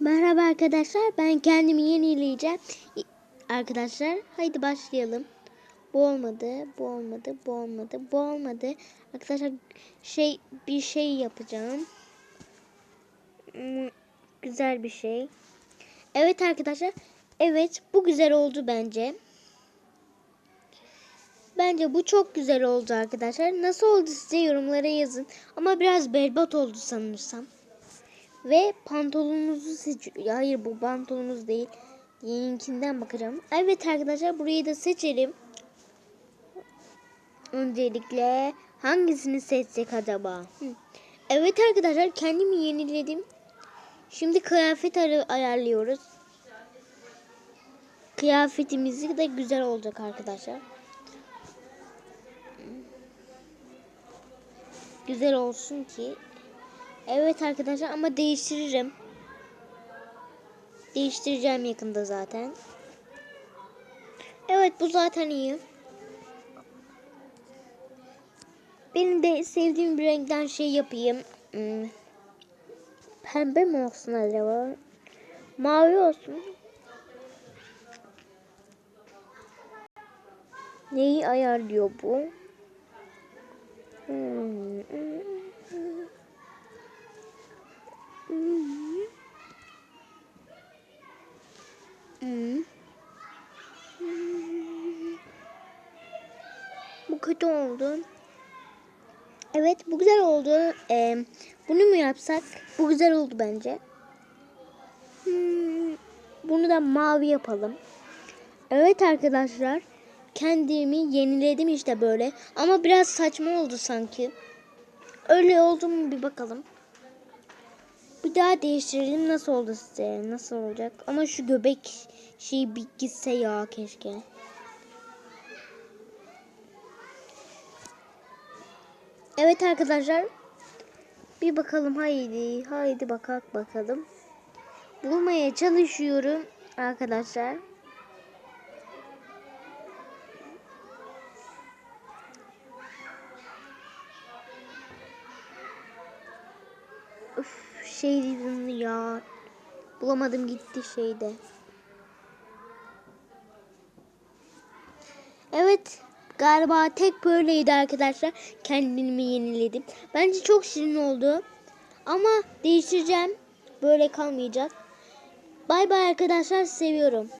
Merhaba arkadaşlar. Ben kendimi yenileyeceğim. Arkadaşlar haydi başlayalım. Bu olmadı, bu olmadı, bu olmadı, bu olmadı. Arkadaşlar şey bir şey yapacağım. Hmm, Güzel bir şey. Evet arkadaşlar. Evet bu güzel oldu bence. Bence bu çok güzel oldu arkadaşlar. Nasıl oldu size yorumlara yazın. Ama biraz berbat oldu sanırsam. Ve pantolonunuzu seçiyorum. Hayır bu pantolonunuz değil. Yenininkinden bakacağım. Evet arkadaşlar burayı da seçelim. Öncelikle hangisini seçsek acaba? Hı. Evet arkadaşlar kendimi yeniledim. Şimdi kıyafet ar- ayarlıyoruz. Kıyafetimiz de güzel olacak arkadaşlar. Güzel olsun ki Evet arkadaşlar ama değiştiririm. Değiştireceğim yakında zaten. Evet bu zaten iyi. Benim de sevdiğim bir renkten şey yapayım. Hmm. Pembe mi olsun acaba? Mavi olsun. Neyi ayarlıyor bu? Hmm. Hmm. Bu kötü oldu. Evet bu güzel oldu. Ee, bunu mu yapsak? Bu güzel oldu bence. Hmm, bunu da mavi yapalım. Evet arkadaşlar. Kendimi yeniledim işte böyle. Ama biraz saçma oldu sanki. Öyle oldu mu bir bakalım. Bir daha değiştirelim nasıl oldu size? Nasıl olacak? Ama şu göbek şey bir gitse ya keşke. Evet arkadaşlar. Bir bakalım haydi. Haydi bakak bakalım. Bulmaya çalışıyorum arkadaşlar. Üf, şey dedim ya. Bulamadım gitti şeyde. Evet galiba tek böyleydi arkadaşlar. Kendimi yeniledim. Bence çok şirin oldu. Ama değiştireceğim. Böyle kalmayacak. Bay bay arkadaşlar seviyorum.